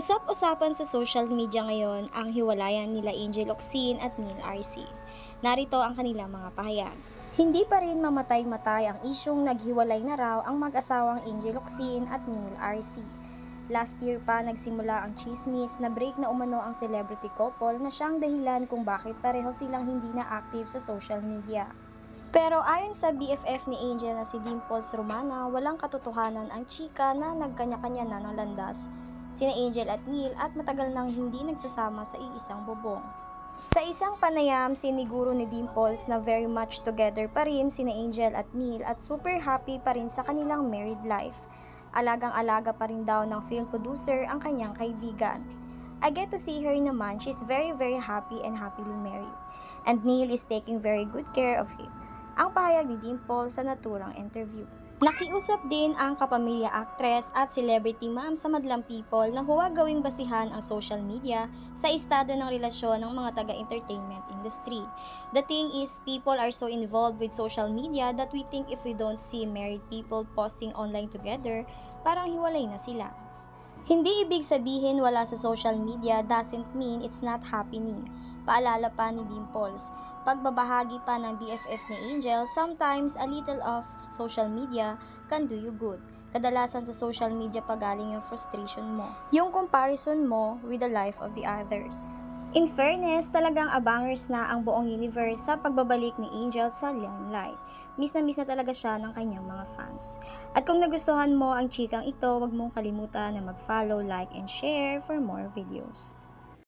Usap-usapan sa social media ngayon ang hiwalayan nila Angel Locsin at Neil RC. Narito ang kanilang mga pahayag. Hindi pa rin mamatay-matay ang isyong naghiwalay na raw ang mag-asawang Angel Locsin at Neil RC. Last year pa nagsimula ang chismis na break na umano ang celebrity couple na siyang dahilan kung bakit pareho silang hindi na active sa social media. Pero ayon sa BFF ni Angel na si Dimples Romana, walang katotohanan ang chika na nagkanya-kanya na ng landas sina Angel at Neil at matagal nang hindi nagsasama sa iisang bubong. Sa isang panayam, siniguro ni Dimples na very much together pa rin sina Angel at Neil at super happy pa rin sa kanilang married life. Alagang-alaga pa rin daw ng film producer ang kanyang kaibigan. I get to see her naman, she's very very happy and happily married. And Neil is taking very good care of him. Ang pahayag ni Dimple sa naturang interview. Nakiusap din ang kapamilya actress at celebrity ma'am sa madlang people na huwag gawing basihan ang social media sa estado ng relasyon ng mga taga-entertainment industry. The thing is, people are so involved with social media that we think if we don't see married people posting online together, parang hiwalay na sila. Hindi ibig sabihin wala sa social media doesn't mean it's not happening. Paalala pa ni Dimples, pagbabahagi pa ng BFF ni Angel, sometimes a little of social media can do you good. Kadalasan sa social media pagaling yung frustration mo, yung comparison mo with the life of the others. In fairness, talagang abangers na ang buong universe sa pagbabalik ni Angel sa limelight. Miss na miss na talaga siya ng kanyang mga fans. At kung nagustuhan mo ang chikang ito, wag mong kalimutan na mag-follow, like, and share for more videos.